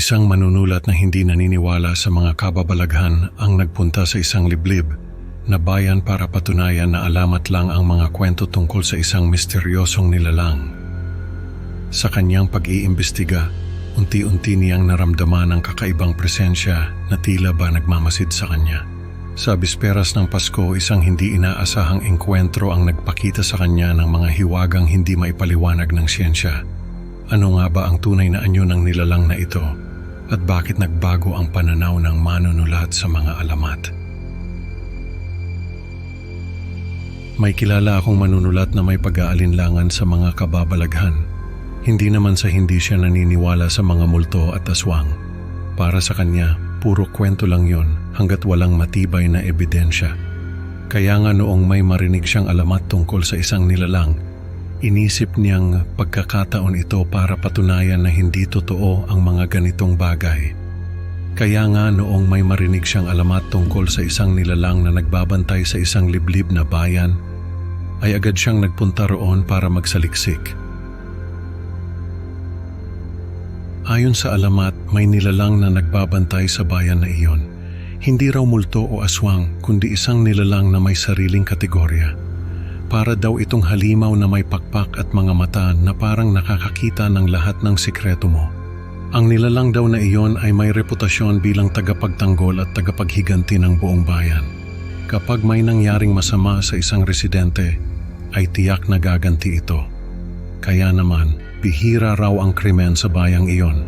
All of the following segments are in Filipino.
Isang manunulat na hindi naniniwala sa mga kababalaghan ang nagpunta sa isang liblib na bayan para patunayan na alamat lang ang mga kwento tungkol sa isang misteryosong nilalang. Sa kanyang pag-iimbestiga, unti-unti niyang naramdaman ang kakaibang presensya na tila ba nagmamasid sa kanya. Sa bisperas ng Pasko, isang hindi inaasahang engkwentro ang nagpakita sa kanya ng mga hiwagang hindi maipaliwanag ng siyensya. Ano nga ba ang tunay na anyo ng nilalang na ito? At bakit nagbago ang pananaw ng manunulat sa mga alamat? May kilala akong manunulat na may pag-aalinlangan sa mga kababalaghan. Hindi naman sa hindi siya naniniwala sa mga multo at aswang. Para sa kanya, puro kwento lang yon hanggat walang matibay na ebidensya. Kaya nga noong may marinig siyang alamat tungkol sa isang nilalang, inisip niyang pagkakataon ito para patunayan na hindi totoo ang mga ganitong bagay. Kaya nga noong may marinig siyang alamat tungkol sa isang nilalang na nagbabantay sa isang liblib na bayan, ay agad siyang nagpunta roon para magsaliksik. Ayon sa alamat, may nilalang na nagbabantay sa bayan na iyon. Hindi raw multo o aswang, kundi isang nilalang na may sariling kategorya. Para daw itong halimaw na may pakpak at mga mata na parang nakakakita ng lahat ng sikreto mo. Ang nilalang daw na iyon ay may reputasyon bilang tagapagtanggol at tagapaghiganti ng buong bayan. Kapag may nangyaring masama sa isang residente, ay tiyak na gaganti ito. Kaya naman, bihira raw ang krimen sa bayang iyon.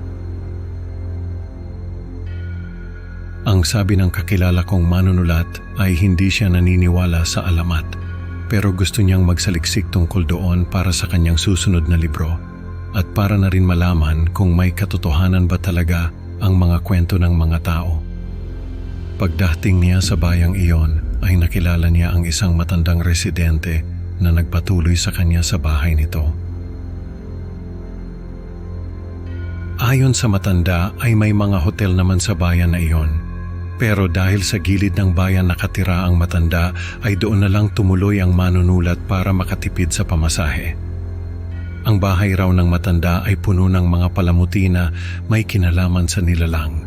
Ang sabi ng kakilala kong manunulat ay hindi siya naniniwala sa alamat pero gusto niyang magsaliksik tungkol doon para sa kanyang susunod na libro at para na rin malaman kung may katotohanan ba talaga ang mga kwento ng mga tao. Pagdating niya sa bayang iyon ay nakilala niya ang isang matandang residente na nagpatuloy sa kanya sa bahay nito. Ayon sa matanda ay may mga hotel naman sa bayan na iyon. Pero dahil sa gilid ng bayan nakatira ang matanda ay doon na lang tumuloy ang manunulat para makatipid sa pamasahe. Ang bahay raw ng matanda ay puno ng mga palamuti na may kinalaman sa nilalang.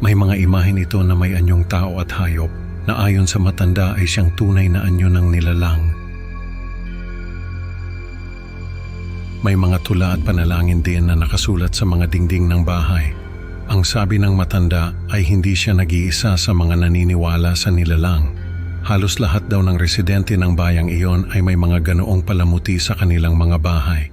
May mga imahen ito na may anyong tao at hayop na ayon sa matanda ay siyang tunay na anyo ng nilalang. May mga tula at panalangin din na nakasulat sa mga dingding ng bahay. Ang sabi ng matanda ay hindi siya nag-iisa sa mga naniniwala sa nilalang. Halos lahat daw ng residente ng bayang iyon ay may mga ganoong palamuti sa kanilang mga bahay.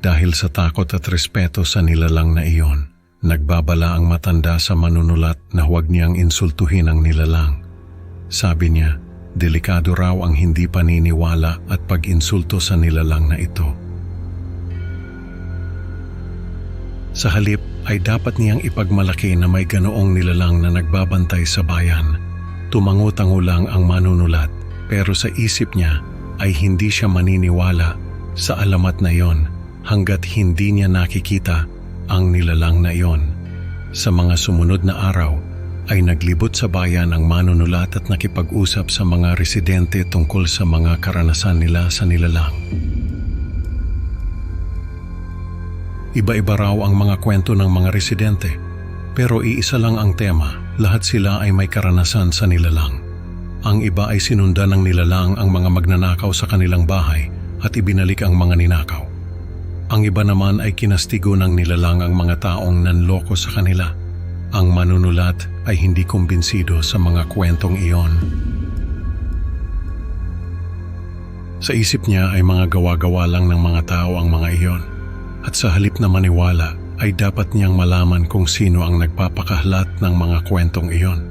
Dahil sa takot at respeto sa nilalang na iyon, nagbabala ang matanda sa manunulat na huwag niyang insultuhin ang nilalang. Sabi niya, delikado raw ang hindi paniniwala at pag-insulto sa nilalang na ito. Sa halip ay dapat niyang ipagmalaki na may ganoong nilalang na nagbabantay sa bayan. Tumango-tango lang ang manunulat pero sa isip niya ay hindi siya maniniwala sa alamat na yon hanggat hindi niya nakikita ang nilalang na iyon. Sa mga sumunod na araw ay naglibot sa bayan ang manunulat at nakipag-usap sa mga residente tungkol sa mga karanasan nila sa nilalang. Iba-iba raw ang mga kwento ng mga residente, pero iisa lang ang tema, lahat sila ay may karanasan sa nilalang. Ang iba ay sinundan ng nilalang ang mga magnanakaw sa kanilang bahay at ibinalik ang mga ninakaw. Ang iba naman ay kinastigo ng nilalang ang mga taong nanloko sa kanila. Ang manunulat ay hindi kumbinsido sa mga kwentong iyon. Sa isip niya ay mga gawa-gawa lang ng mga tao ang mga iyon at sa halip na maniwala ay dapat niyang malaman kung sino ang nagpapakahlat ng mga kwentong iyon.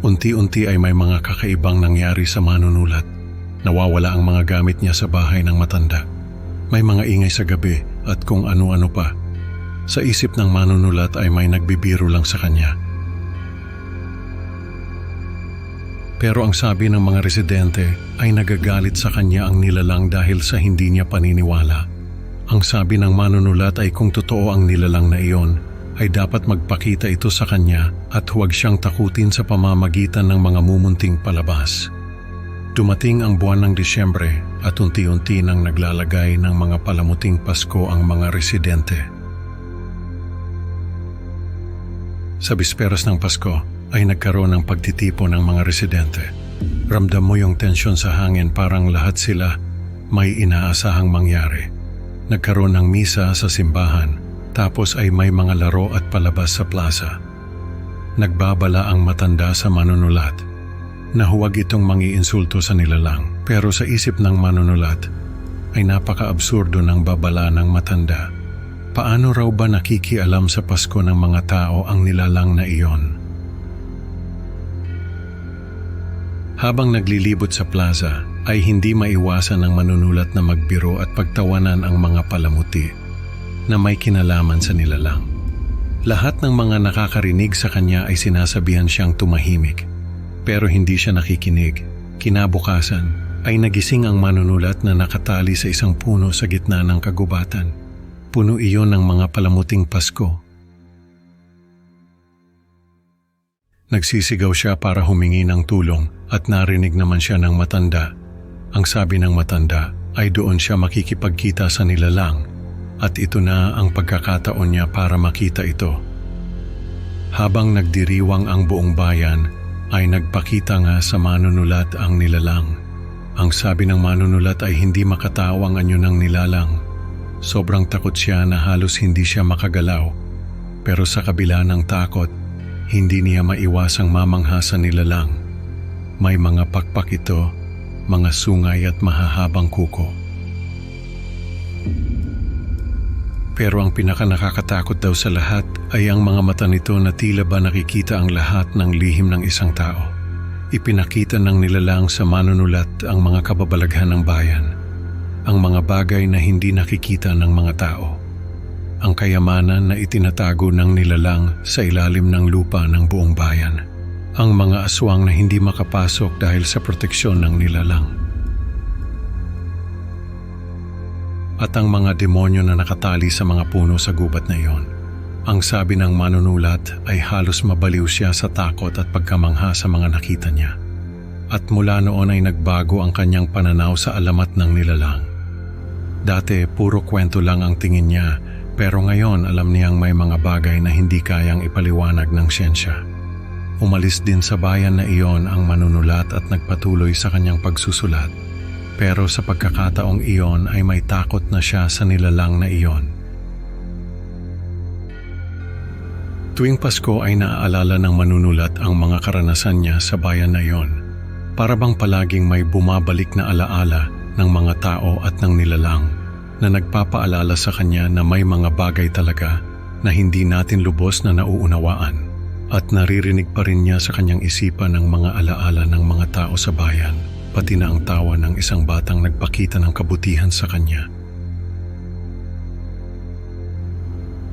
Unti-unti ay may mga kakaibang nangyari sa manunulat. Nawawala ang mga gamit niya sa bahay ng matanda. May mga ingay sa gabi at kung ano-ano pa. Sa isip ng manunulat ay may nagbibiro lang sa kanya. Pero ang sabi ng mga residente ay nagagalit sa kanya ang nilalang dahil sa hindi niya paniniwala. Ang sabi ng manunulat ay kung totoo ang nilalang na iyon, ay dapat magpakita ito sa kanya at huwag siyang takutin sa pamamagitan ng mga mumunting palabas. Dumating ang buwan ng Disyembre at unti-unti nang naglalagay ng mga palamuting Pasko ang mga residente. Sa bisperas ng Pasko ay nagkaroon ng pagtitipo ng mga residente. Ramdam mo yung tensyon sa hangin parang lahat sila may inaasahang mangyari. Nagkaroon ng misa sa simbahan tapos ay may mga laro at palabas sa plaza. Nagbabala ang matanda sa manunulat na huwag itong mangiinsulto sa nilalang pero sa isip ng manunulat ay napaka-absurdo ng babala ng matanda. Paano raw ba nakikialam sa Pasko ng mga tao ang nilalang na iyon? Habang naglilibot sa plaza, ay hindi maiwasan ng manunulat na magbiro at pagtawanan ang mga palamuti na may kinalaman sa nilalang. Lahat ng mga nakakarinig sa kanya ay sinasabihan siyang tumahimik. Pero hindi siya nakikinig. Kinabukasan ay nagising ang manunulat na nakatali sa isang puno sa gitna ng kagubatan. Puno iyon ng mga palamuting Pasko. Nagsisigaw siya para humingi ng tulong at narinig naman siya ng matanda. Ang sabi ng matanda ay doon siya makikipagkita sa nilalang at ito na ang pagkakataon niya para makita ito. Habang nagdiriwang ang buong bayan, ay nagpakita nga sa manunulat ang nilalang. Ang sabi ng manunulat ay hindi makatao ang anyo ng nilalang. Sobrang takot siya na halos hindi siya makagalaw. Pero sa kabila ng takot, hindi niya maiwasang mamangha sa nilalang. May mga pakpak ito, mga sungay at mahahabang kuko. Pero ang pinaka nakakatakot daw sa lahat ay ang mga mata nito na tila ba nakikita ang lahat ng lihim ng isang tao. Ipinakita ng nilalang sa manunulat ang mga kababalaghan ng bayan, ang mga bagay na hindi nakikita ng mga tao, ang kayamanan na itinatago ng nilalang sa ilalim ng lupa ng buong bayan, ang mga aswang na hindi makapasok dahil sa proteksyon ng nilalang. at ang mga demonyo na nakatali sa mga puno sa gubat na iyon. Ang sabi ng manunulat ay halos mabaliw siya sa takot at pagkamangha sa mga nakita niya. At mula noon ay nagbago ang kanyang pananaw sa alamat ng nilalang. Dati puro kwento lang ang tingin niya pero ngayon alam niyang may mga bagay na hindi kayang ipaliwanag ng siyensya. Umalis din sa bayan na iyon ang manunulat at nagpatuloy sa kanyang pagsusulat pero sa pagkakataong iyon ay may takot na siya sa nilalang na iyon. Tuwing Pasko ay naaalala ng manunulat ang mga karanasan niya sa bayan na iyon. Para bang palaging may bumabalik na alaala ng mga tao at ng nilalang na nagpapaalala sa kanya na may mga bagay talaga na hindi natin lubos na nauunawaan at naririnig pa rin niya sa kanyang isipan ng mga alaala ng mga tao sa bayan pati na ang tawa ng isang batang nagpakita ng kabutihan sa kanya.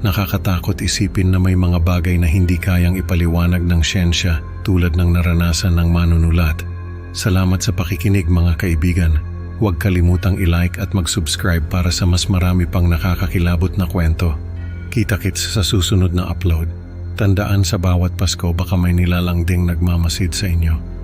Nakakatakot isipin na may mga bagay na hindi kayang ipaliwanag ng siyensya tulad ng naranasan ng manunulat. Salamat sa pakikinig mga kaibigan. Huwag kalimutang i-like at mag-subscribe para sa mas marami pang nakakakilabot na kwento. Kita-kits sa susunod na upload. Tandaan sa bawat Pasko baka may nilalang ding nagmamasid sa inyo.